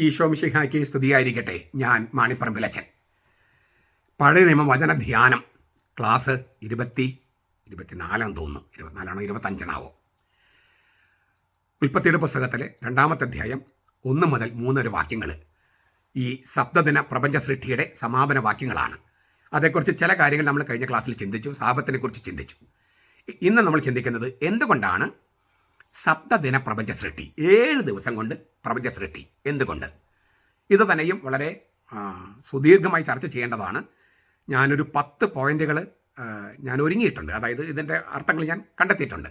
ഈശോമിഷിഹായ്ക്ക് സ്തുതിയായിരിക്കട്ടെ. ഞാൻ മാണിപ്പറമ്പിലച്ചൻ. പഴയ നിയമ വചന ധ്യാനം ക്ലാസ് ഇരുപത്തി ഇരുപത്തിനാലാന്ന് തോന്നുന്നു. ഇരുപത്തിനാലാണോ ഇരുപത്തഞ്ചാണാവോ? ഉൽപ്പത്തിയുടെ പുസ്തകത്തിലെ രണ്ടാമത്തെ അധ്യായം ഒന്ന് മുതൽ മൂന്നൊരു വാക്യങ്ങൾ ഈ സപ്തദിന പ്രപഞ്ച സൃഷ്ടിയുടെ സമാപന വാക്യങ്ങളാണ്. അതേക്കുറിച്ച് ചില കാര്യങ്ങൾ നമ്മൾ കഴിഞ്ഞ ക്ലാസ്സിൽ ചിന്തിച്ചു സാപത്തിനെക്കുറിച്ച് ചിന്തിച്ചു. ഇന്ന് നമ്മൾ ചിന്തിക്കുന്നത് എന്തുകൊണ്ടാണ് സപ്തദിന പ്രപഞ്ച സൃഷ്ടി ഏഴ് ദിവസം കൊണ്ട് പ്രപഞ്ച സൃഷ്ടി എന്തുകൊണ്ട്? ഇത് തന്നെയും വളരെ സുദീർഘമായി ചർച്ച ചെയ്യേണ്ടതാണ്. ഞാനൊരു പത്ത് പോയിന്റുകൾ ഞാൻ ഒരുങ്ങിയിട്ടുണ്ട്. അതായത് ഇതിന്റെ അർത്ഥങ്ങൾ ഞാൻ കണ്ടെത്തിയിട്ടുണ്ട്.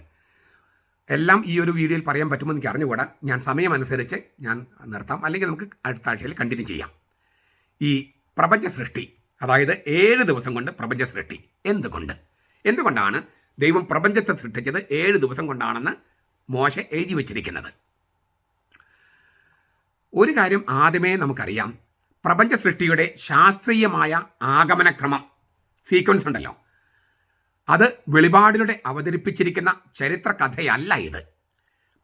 എല്ലാം ഈ ഒരു വീഡിയോയിൽ പറയാൻ പറ്റുമെന്ന് എനിക്ക് അറിഞ്ഞുകൂടാ. ഞാൻ സമയമനുസരിച്ച് ഞാൻ നിർത്താം. അല്ലെങ്കിൽ നമുക്ക് അടുത്ത ആഴ്ചയിൽ കണ്ടിന്യൂ ചെയ്യാം. ഈ പ്രപഞ്ച സൃഷ്ടി അതായത് ഏഴ് ദിവസം കൊണ്ട് പ്രപഞ്ച സൃഷ്ടി എന്തുകൊണ്ട്? എന്തുകൊണ്ടാണ് ദൈവം പ്രപഞ്ചത്തെ സൃഷ്ടിച്ചത് ഏഴ് ദിവസം കൊണ്ടാണെന്ന് മോശ എഴുതി വച്ചിരിക്കുന്നത്. ഒരു കാര്യം ആദ്യമേ നമുക്കറിയാം. പ്രപഞ്ച സൃഷ്ടിയുടെ ശാസ്ത്രീയമായ ആഗമനക്രമം സീക്വൻസ് ഉണ്ടല്ലോ. അത് വെളിപാടിലൂടെ അവതരിപ്പിച്ചിരിക്കുന്ന ചരിത്ര കഥയല്ല ഇത്.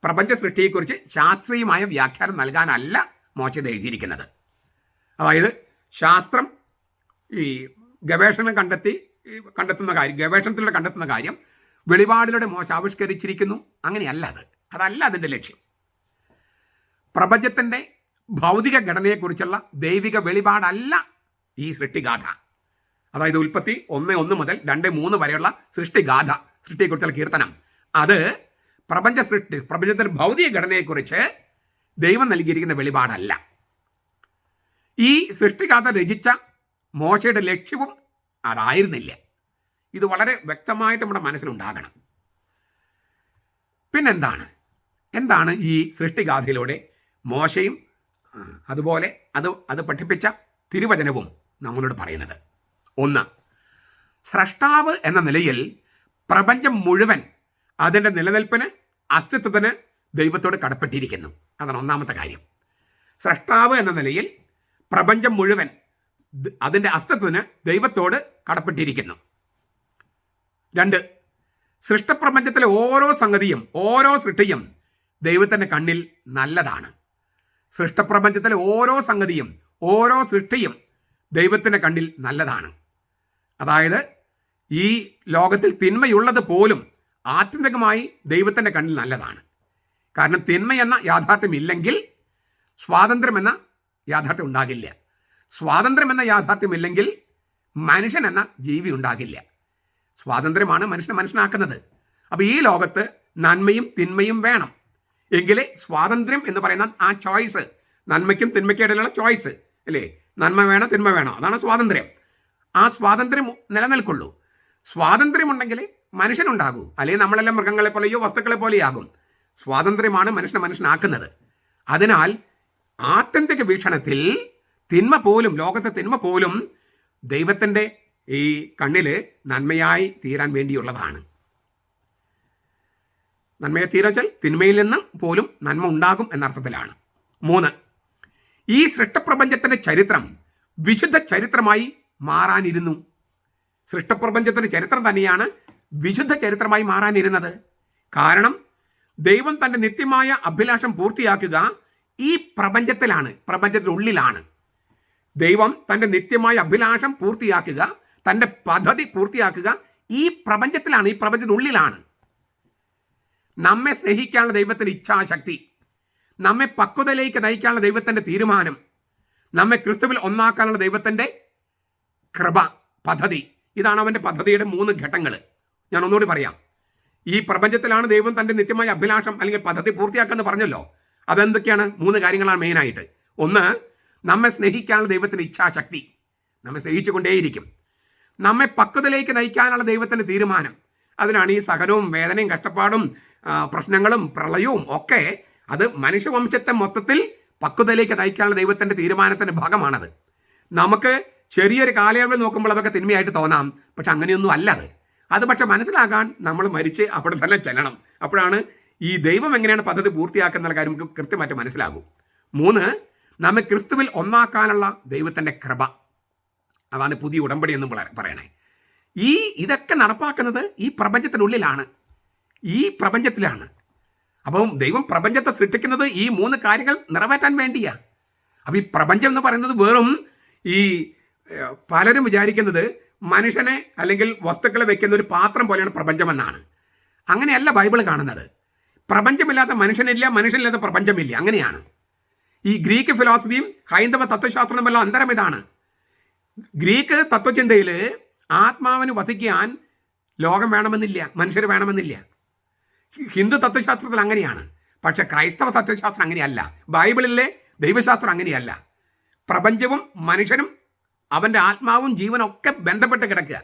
പ്രപഞ്ച സൃഷ്ടിയെക്കുറിച്ച് ശാസ്ത്രീയമായ വ്യാഖ്യാനം നൽകാനല്ല മോശം എഴുതിയിരിക്കുന്നത്. അതായത് ശാസ്ത്രം ഈ ഗവേഷണം കണ്ടെത്തി കണ്ടെത്തുന്ന കാര്യം ഗവേഷണത്തിലൂടെ കണ്ടെത്തുന്ന കാര്യം വെളിപാടിലൂടെ മോശം ആവിഷ്കരിച്ചിരിക്കുന്നു. അങ്ങനെയല്ല അത്. അതല്ല അതിന്റെ ലക്ഷ്യം. പ്രപഞ്ചത്തിന്റെ ഭൗതിക ഘടനയെക്കുറിച്ചുള്ള ദൈവിക വെളിപാടല്ല ഈ സൃഷ്ടിഗാഥ. അതായത് ഉൽപ്പത്തി ഒന്ന് ഒന്ന് മുതൽ രണ്ട് മൂന്ന് വരെയുള്ള സൃഷ്ടിഗാഥ സൃഷ്ടിയെക്കുറിച്ചുള്ള കീർത്തനം. അത് പ്രപഞ്ച സൃഷ്ടി പ്രപഞ്ചത്തിന്റെ ഭൗതിക ഘടനയെക്കുറിച്ച് ദൈവം നൽകിയിരിക്കുന്ന വെളിപാടല്ല. ഈ സൃഷ്ടിഗാഥ രചിച്ച മോശയുടെ ലക്ഷ്യവും അതായിരുന്നില്ല. ഇത് വളരെ വ്യക്തമായിട്ട് നമ്മുടെ മനസ്സിലുണ്ടാകണം. പിന്നെന്താണ്? എന്താണ് ഈ സൃഷ്ടിഗാഥയിലൂടെ മോശയും അതുപോലെ അത് അത് പഠിപ്പിച്ച തിരുവചനവും നമ്മളോട് പറയുന്നത്. ഒന്ന് സ്രഷ്ടാവ് എന്ന നിലയിൽ പ്രപഞ്ചം മുഴുവൻ അതിന്റെ നിലനിൽപ്പിന് അസ്തിത്വത്തിന് ദൈവത്തോട് കടപ്പെട്ടിരിക്കുന്നു. അതാണ് ഒന്നാമത്തെ കാര്യം. സ്രഷ്ടാവ് എന്ന നിലയിൽ പ്രപഞ്ചം മുഴുവൻ അതിന്റെ അസ്തിത്വത്തിന് ദൈവത്തോട് കടപ്പെട്ടിരിക്കുന്നു. രണ്ട്. സൃഷ്ടപ്രപഞ്ചത്തിലെ ഓരോ സംഗതിയും ഓരോ സൃഷ്ടിയും ദൈവത്തിന്റെ കണ്ണിൽ നല്ലതാണ്. സൃഷ്ടപ്രപഞ്ചത്തിലെ ഓരോ സംഗതിയും ഓരോ സൃഷ്ടിയും ദൈവത്തിന്റെ കണ്ണിൽ നല്ലതാണ്. അതായത് ഈ ലോകത്തിൽ തിന്മയുള്ളത് പോലും ആത്യന്തികമായി ദൈവത്തിന്റെ കണ്ണിൽ നല്ലതാണ്. കാരണം തിന്മയെന്ന യാഥാർത്ഥ്യം ഇല്ലെങ്കിൽ സ്വാതന്ത്ര്യം എന്ന യാഥാർത്ഥ്യം ഉണ്ടാകില്ല. സ്വാതന്ത്ര്യം എന്ന യാഥാർത്ഥ്യം ഇല്ലെങ്കിൽ മനുഷ്യൻ എന്ന ജീവി ഉണ്ടാകില്ല. സ്വാതന്ത്ര്യമാണ് മനുഷ്യനെ മനുഷ്യനാക്കുന്നത്. അപ്പോൾ ഈ ലോകത്ത് നന്മയും തിന്മയും വേണം. എങ്കിലേ സ്വാതന്ത്ര്യം എന്ന് പറയുന്ന ആ ചോയ്സ് നന്മയ്ക്കും തിന്മയ്ക്കും ഇടയിലുള്ള ചോയ്സ് അല്ലേ? നന്മ വേണം തിന്മ വേണം? അതാണ് സ്വാതന്ത്ര്യം. ആ സ്വാതന്ത്ര്യം നിലനിൽക്കുള്ളൂ. സ്വാതന്ത്ര്യമുണ്ടെങ്കിൽ മനുഷ്യനുണ്ടാകൂ. അല്ലെങ്കിൽ നമ്മളെല്ലാം മൃഗങ്ങളെ പോലെയോ വസ്തുക്കളെ പോലെയാകും. സ്വാതന്ത്ര്യമാണ് മനുഷ്യനെ മനുഷ്യനാക്കുന്നത്. അതിനാൽ ആത്യന്തിക വീക്ഷണത്തിൽ തിന്മ പോലും ലോകത്തെ തിന്മ പോലും ദൈവത്തിന്റെ ഈ കണ്ണിൽ നന്മയായി തീരാൻ വേണ്ടിയുള്ളതാണ്. നന്മയെ തീരച്ചാൽ തിന്മയിൽ നിന്ന് പോലും നന്മ ഉണ്ടാകും എന്നർത്ഥത്തിലാണ്. മൂന്ന് ഈ സൃഷ്ടപ്രപഞ്ചത്തിന്റെ ചരിത്രം വിശുദ്ധ ചരിത്രമായി മാറാനിരുന്നു. സൃഷ്ടപ്രപഞ്ചത്തിന്റെ ചരിത്രം തന്നെയാണ് വിശുദ്ധ ചരിത്രമായി മാറാനിരുന്നത്. കാരണം ദൈവം തന്റെ നിത്യമായ അഭിലാഷം പൂർത്തിയാക്കുക ഈ പ്രപഞ്ചത്തിലാണ് പ്രപഞ്ചത്തിനുള്ളിലാണ്. ദൈവം തന്റെ നിത്യമായ അഭിലാഷം പൂർത്തിയാക്കുക തന്റെ പദ്ധതി പൂർത്തിയാക്കുക ഈ പ്രപഞ്ചത്തിലാണ് ഈ പ്രപഞ്ചത്തിനുള്ളിലാണ്. നമ്മെ സ്നേഹിക്കാനുള്ള ദൈവത്തിന്റെ ഇച്ഛാശക്തി നമ്മെ പക്വതയിലേക്ക് നയിക്കാനുള്ള ദൈവത്തിന്റെ തീരുമാനം നമ്മെ ക്രിസ്തുവിൽ ഒന്നാക്കാനുള്ള ദൈവത്തിന്റെ കൃപ പദ്ധതി. ഇതാണ് അവന്റെ പദ്ധതിയുടെ മൂന്ന് ഘട്ടങ്ങൾ. ഞാൻ ഒന്നുകൂടി പറയാം. ഈ പ്രപഞ്ചത്തിലാണ് ദൈവം തന്റെ നിത്യമായ അഭിലാഷം അല്ലെങ്കിൽ പദ്ധതി പൂർത്തിയാക്കുമെന്ന് പറഞ്ഞല്ലോ. അതെന്തൊക്കെയാണ്? മൂന്ന് കാര്യങ്ങളാണ് മെയിനായിട്ട് ഒന്ന് നമ്മെ സ്നേഹിക്കാനുള്ള ദൈവത്തിന്റെ ഇച്ഛാശക്തി. നമ്മെ സ്നേഹിച്ചുകൊണ്ടേയിരിക്കും. നമ്മെ പക്വതയിലേക്ക് നയിക്കാനുള്ള ദൈവത്തിന്റെ തീരുമാനം. അതിനാണ് ഈ സഹനവും വേദനയും കഷ്ടപ്പാടും പ്രശ്നങ്ങളും പ്രളയവും ഒക്കെ അത് മനുഷ്യവംശത്തെ മൊത്തത്തിൽ പക്വതയിലേക്ക് നയിക്കാനുള്ള ദൈവത്തിന്റെ തീരുമാനത്തിന്റെ ഭാഗമാണത്. നമുക്ക് ചെറിയൊരു കാലയളവിൽ നോക്കുമ്പോൾ അതൊക്കെ തിന്മയായിട്ട് തോന്നാം. പക്ഷെ അങ്ങനെയൊന്നും അല്ല അത്. അത് പക്ഷെ മനസ്സിലാക്കാൻ നമ്മൾ മരിച്ച് അവിടെ തന്നെ ചെല്ലണം. അപ്പോഴാണ് ഈ ദൈവം എങ്ങനെയാണ് പദ്ധതി പൂർത്തിയാക്കുന്ന കാര്യം നമുക്ക് കൃത്യമായിട്ട് മനസ്സിലാകും. മൂന്ന് നമ്മെ ക്രിസ്തുവിൽ ഒന്നാക്കാനുള്ള ദൈവത്തിന്റെ കൃപ. അതാണ് പുതിയ ഉടമ്പടി എന്നും പറ- പറയണേ. ഈ ഇതൊക്കെ നടപ്പാക്കുന്നത് ഈ പ്രപഞ്ചത്തിനുള്ളിലാണ്. ഈ പ്രപഞ്ചത്തിലാണ്. അപ്പം ദൈവം പ്രപഞ്ചത്തെ സൃഷ്ടിക്കുന്നത് ഈ മൂന്ന് കാര്യങ്ങൾ നിറവേറ്റാൻ വേണ്ടിയാണ് അപ്പം ഈ പ്രപഞ്ചം എന്ന് പറയുന്നത് വെറും ഈ പലരും വിചാരിക്കുന്നത് മനുഷ്യനെ അല്ലെങ്കിൽ വസ്തുക്കളെ വെക്കുന്ന ഒരു പാത്രം പോലെയാണ് പ്രപഞ്ചമെന്നാണ്. അങ്ങനെയല്ല ബൈബിൾ കാണുന്നത്. പ്രപഞ്ചമില്ലാത്ത മനുഷ്യനില്ല മനുഷ്യനില്ലാത്ത പ്രപഞ്ചമില്ല. അങ്ങനെയാണ്. ഈ ഗ്രീക്ക് ഫിലോസഫിയും ഹൈന്ദവ തത്വശാസ്ത്രവുമെല്ലാം അന്തരം ഇതാണ്. ഗ്രീക്ക് തത്വചിന്തയിൽ ആത്മാവിന് വസിക്കാൻ ലോകം വേണമെന്നില്ല മനുഷ്യർ വേണമെന്നില്ല. ഹിന്ദു തത്വശാസ്ത്രത്തിൽ അങ്ങനെയാണ്. പക്ഷെ ക്രൈസ്തവ തത്വശാസ്ത്രം അങ്ങനെയല്ല. ബൈബിളിലെ ദൈവശാസ്ത്രം അങ്ങനെയല്ല. പ്രപഞ്ചവും മനുഷ്യനും അവന്റെ ആത്മാവും ജീവനും ഒക്കെ ബന്ധപ്പെട്ട് കിടക്കുക.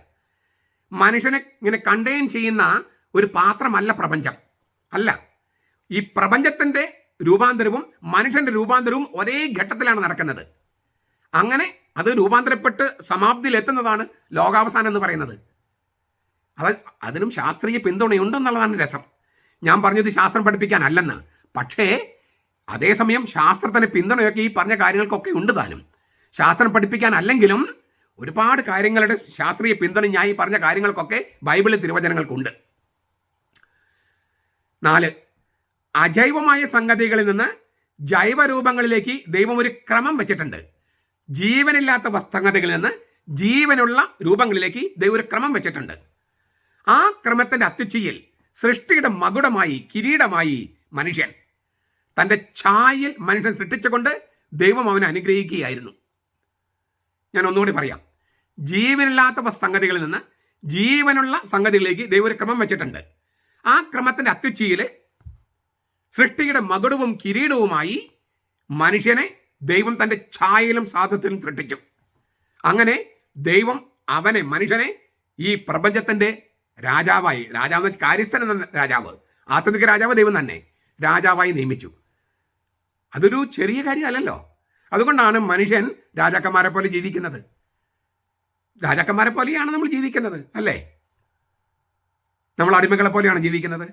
മനുഷ്യനെ ഇങ്ങനെ കണ്ടെയ്ൻ ചെയ്യുന്ന ഒരു പാത്രമല്ല പ്രപഞ്ചം. അല്ല. ഈ പ്രപഞ്ചത്തിന്റെ രൂപാന്തരവും മനുഷ്യന്റെ രൂപാന്തരവും ഒരേ ഘട്ടത്തിലാണ് നടക്കുന്നത്. അങ്ങനെ അത് രൂപാന്തരപ്പെട്ട് സമാപ്തിയിൽ എത്തുന്നതാണ് ലോകാവസാനം എന്ന് പറയുന്നത്. അത് അതിനും ശാസ്ത്രീയ പിന്തുണയുണ്ടെന്നുള്ളതാണ് രസം. ഞാൻ പറഞ്ഞത് ശാസ്ത്രം പഠിപ്പിക്കാനല്ലെന്ന്. പക്ഷേ അതേസമയം ശാസ്ത്രത്തിന് പിന്തുണയൊക്കെ ഈ പറഞ്ഞ കാര്യങ്ങൾക്കൊക്കെ ഉണ്ട് താനും. ശാസ്ത്രം പഠിപ്പിക്കാനല്ലെങ്കിലും ഒരുപാട് കാര്യങ്ങളുടെ ശാസ്ത്രീയ പിന്തുണ ഞാൻ ഈ പറഞ്ഞ കാര്യങ്ങൾക്കൊക്കെ ബൈബിളിൽ തിരുവചനങ്ങൾക്കുണ്ട്. നാല് അജൈവമായ സംഗതികളിൽ നിന്ന് ജൈവരൂപങ്ങളിലേക്ക് ദൈവം ഒരു ക്രമം വെച്ചിട്ടുണ്ട്. ജീവനില്ലാത്ത വസ്തുതകളിൽ നിന്ന് ജീവനുള്ള രൂപങ്ങളിലേക്ക് ദൈവം ഒരു ക്രമം വെച്ചിട്ടുണ്ട്. ആ ക്രമത്തിന്റെ അത്യുച്ചയിൽ സൃഷ്ടിയുടെ മകുടമായി കിരീടമായി മനുഷ്യൻ തന്റെ ഛായയിൽ മനുഷ്യൻ സൃഷ്ടിച്ചുകൊണ്ട് ദൈവം അവനെ അനുഗ്രഹിക്കുകയായിരുന്നു. ഞാൻ ഒന്നുകൂടി പറയാം. ജീവനില്ലാത്ത സംഗതികളിൽ നിന്ന് ജീവനുള്ള സംഗതികളിലേക്ക് ദൈവം ഒരു ക്രമം വെച്ചിട്ടുണ്ട്. ആ ക്രമത്തിന്റെ അത്യുച്ചയിൽ സൃഷ്ടിയുടെ മകുടവും കിരീടവുമായി മനുഷ്യനെ ദൈവം തന്റെ ഛായയിലും സാധത്തിലും സൃഷ്ടിച്ചു അങ്ങനെ ദൈവം അവനെ മനുഷ്യനെ ഈ പ്രപഞ്ചത്തിന്റെ രാജാവായി രാജാവ് എന്ന് വെച്ചാൽ കാര്യസ്ഥൻ എന്ന രാജാവ് ആത്യന്തിക രാജാവ് ദൈവം തന്നെ രാജാവായി നിയമിച്ചു. അതൊരു ചെറിയ കാര്യമല്ലല്ലോ. അതുകൊണ്ടാണ് മനുഷ്യൻ രാജാക്കന്മാരെ പോലെ ജീവിക്കുന്നത്. രാജാക്കന്മാരെ പോലെയാണ് നമ്മൾ ജീവിക്കുന്നത് അല്ലേ? നമ്മൾ അടിമകളെ പോലെയാണ് ജീവിക്കുന്നത്.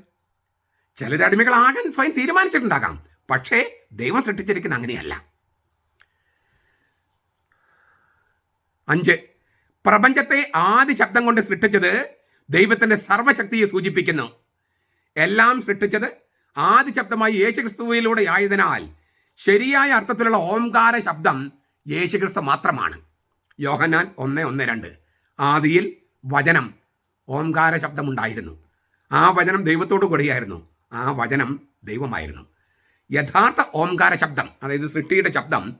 ചിലർ അടിമകളാകാൻ സ്വയം തീരുമാനിച്ചിട്ടുണ്ടാകാം. പക്ഷേ ദൈവം സൃഷ്ടിച്ചിരിക്കുന്ന അങ്ങനെയല്ല. അഞ്ച്. പ്രപഞ്ചത്തെ ആദ്യ ശബ്ദം കൊണ്ട് സൃഷ്ടിച്ചത് ദൈവത്തിന്റെ സർവശക്തിയെ സൂചിപ്പിക്കുന്നു. എല്ലാം സൃഷ്ടിച്ചത് ആദ്യ ശബ്ദമായി യേശുക്രിസ്തുവിലൂടെ ആയതിനാൽ ശരിയായ അർത്ഥത്തിലുള്ള ഓംകാര ശബ്ദം യേശുക്രിസ്തു മാത്രമാണ്. യോഹന്നാൻ ഒന്ന് ഒന്ന് രണ്ട്. ആദിയിൽ വചനം ഓംകാര ശബ്ദമുണ്ടായിരുന്നു. ആ വചനം ദൈവത്തോട് കൂടിയായിരുന്നു. ആ വചനം ദൈവമായിരുന്നു. യഥാർത്ഥ ഓംകാര ശബ്ദം അതായത് സൃഷ്ടിയുടെ ശബ്ദം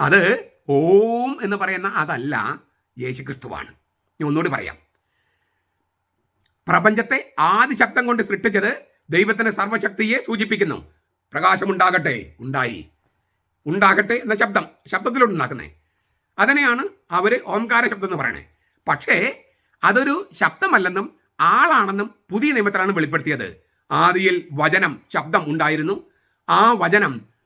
അത് ഓം എന്ന് പറയുന്ന അതല്ല യേശുക്രിസ്തുവാണ്. ഞാൻ ഒന്നുകൂടി പറയാം. പ്രപഞ്ചത്തെ ആദ്യ ശബ്ദം കൊണ്ട് സൃഷ്ടിച്ചത് ദൈവത്തിന്റെ സർവശക്തിയെ സൂചിപ്പിക്കുന്നു. പ്രകാശമുണ്ടാകട്ടെ ഉണ്ടായി. ഉണ്ടാകട്ടെ എന്ന ശബ്ദം ശബ്ദത്തിലൂടെ ഉണ്ടാക്കുന്നത് അതിനെയാണ് അവർ ഓംകാര ശബ്ദം എന്ന് പറയണേ. പക്ഷേ അതൊരു ശബ്ദമല്ലെന്നും ആളാണെന്നും പുതിയ നിയമത്തിലാണ് വെളിപ്പെടുത്തിയത്. ആദിയിൽ വചനം ശബ്ദം ഉണ്ടായിരുന്നു. ആ വചനം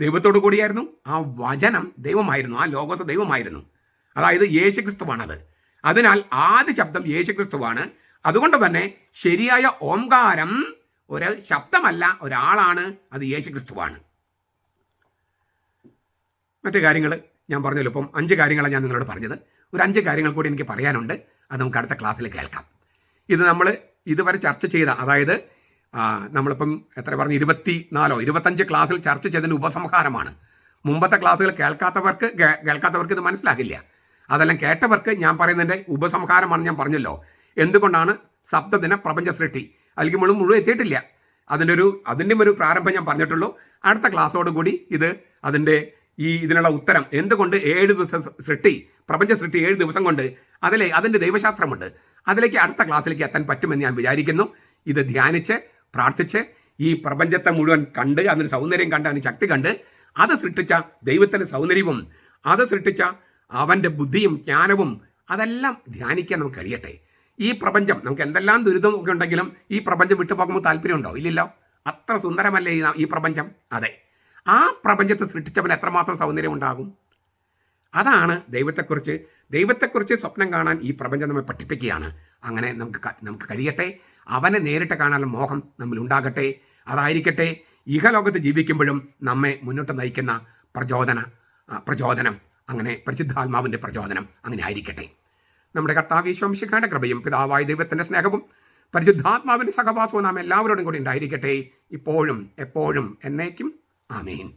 ദൈവത്തോടു കൂടിയായിരുന്നു. ആ വചനം ദൈവമായിരുന്നു. ആ ലോകോസ ദൈവമായിരുന്നു. അതായത് യേശുക്രിസ്തുവാണത്. അതിനാൽ ആദ്യ ശബ്ദം യേശുക്രിസ്തുവാണ്. അതുകൊണ്ട് തന്നെ ശരിയായ ഓംകാരം ഒരു ശബ്ദമല്ല ഒരാളാണ് അത് യേശുക്രിസ്തുവാണ്. മറ്റു കാര്യങ്ങൾ ഞാൻ പറഞ്ഞല്ലോ. ഇപ്പം അഞ്ച് കാര്യങ്ങളാണ് ഞാൻ നിങ്ങളോട് പറഞ്ഞത്. ഒരു അഞ്ച് കാര്യങ്ങൾ കൂടി എനിക്ക് പറയാനുണ്ട്. അത് നമുക്ക് അടുത്ത ക്ലാസ്സിൽ കേൾക്കാം. ഇത് നമ്മൾ ഇതുവരെ ചർച്ച ചെയ്ത അതായത് നമ്മളിപ്പം എത്ര പറഞ്ഞു? ഇരുപത്തി നാലോ ഇരുപത്തഞ്ച് ക്ലാസ്സിൽ ചർച്ച ചെയ്തതിന്റെ ഉപസംഹാരമാണ്. മുമ്പത്തെ ക്ലാസ്സുകൾ കേൾക്കാത്തവർക്ക് കേൾക്കാത്തവർക്ക് ഇത് മനസ്സിലാകില്ല. അതെല്ലാം കേട്ടവർക്ക് ഞാൻ പറയുന്നതിന്റെ ഉപസംഹാരമാണ് ഞാൻ പറഞ്ഞല്ലോ. എന്തുകൊണ്ടാണ് സപ്തദിന പ്രപഞ്ച സൃഷ്ടി അല്ലെങ്കിൽ മുഴുവൻ മുഴുവൻ എത്തിയിട്ടില്ല. അതിന്റെ ഒരു അതിന്റെ ഒരു പ്രാരംഭം ഞാൻ പറഞ്ഞിട്ടുള്ളൂ. അടുത്ത ക്ലാസ്സോട് കൂടി ഇത് അതിന്റെ ഈ ഇതിനുള്ള ഉത്തരം. എന്തുകൊണ്ട് ഏഴ് ദിവസം സൃഷ്ടി പ്രപഞ്ച സൃഷ്ടി ഏഴ് ദിവസം കൊണ്ട് അതിലെ അതിന്റെ ദൈവശാസ്ത്രമുണ്ട്. അതിലേക്ക് അടുത്ത ക്ലാസ്സിലേക്ക് എത്താൻ പറ്റുമെന്ന് ഞാൻ വിചാരിക്കുന്നു. ഇത് ധ്യാനിച്ച് പ്രാർത്ഥിച്ച് ഈ പ്രപഞ്ചത്തെ മുഴുവൻ കണ്ട് അതിന് സൗന്ദര്യം കണ്ട് അതിന് ശക്തി കണ്ട് അത് സൃഷ്ടിച്ച ദൈവത്തിന്റെ സൗന്ദര്യവും അത് സൃഷ്ടിച്ച അവന്റെ ബുദ്ധിയും ജ്ഞാനവും അതെല്ലാം ധ്യാനിക്കാൻ നമുക്ക് കഴിയട്ടെ. ഈ പ്രപഞ്ചം നമുക്ക് എന്തെല്ലാം ദുരിതം ഒക്കെ ഉണ്ടെങ്കിലും ഈ പ്രപഞ്ചം വിട്ടുപോകുമ്പോൾ താല്പര്യമുണ്ടോ ഇല്ലല്ലോ. അത്ര സുന്ദരമല്ലേ ഈ പ്രപഞ്ചം? അതെ. ആ പ്രപഞ്ചത്തെ സൃഷ്ടിച്ചവൻ എത്രമാത്രം സൗന്ദര്യം ഉണ്ടാകും? അതാണ് ദൈവത്തെക്കുറിച്ച് ദൈവത്തെക്കുറിച്ച് സ്വപ്നം കാണാൻ ഈ പ്രപഞ്ചം നമ്മെ പഠിപ്പിക്കുകയാണ്. അങ്ങനെ നമുക്ക് നമുക്ക് കഴിയട്ടെ. അവനെ നേരിട്ട് കാണാനുള്ള മോഹം നമ്മൾ ഉണ്ടാകട്ടെ അതായിരിക്കട്ടെ. ഇഹലോകത്ത് ജീവിക്കുമ്പോഴും നമ്മെ മുന്നോട്ട് നയിക്കുന്ന പ്രചോദന പ്രചോദനം. അങ്ങനെ പരിശുദ്ധാത്മാവിന്റെ പ്രചോദനം അങ്ങനെ ആയിരിക്കട്ടെ. നമ്മുടെ കർത്താവ് ഈശോംശിഖയുടെ കൃപയും പിതാവായ ദൈവത്തിന്റെ സ്നേഹവും പരിശുദ്ധാത്മാവിന്റെ സഹവാസവും നാം എല്ലാവരോടും കൂടി ഉണ്ടായിരിക്കട്ടെ. ഇപ്പോഴും എപ്പോഴും എന്നേക്കും. ആമേൻ.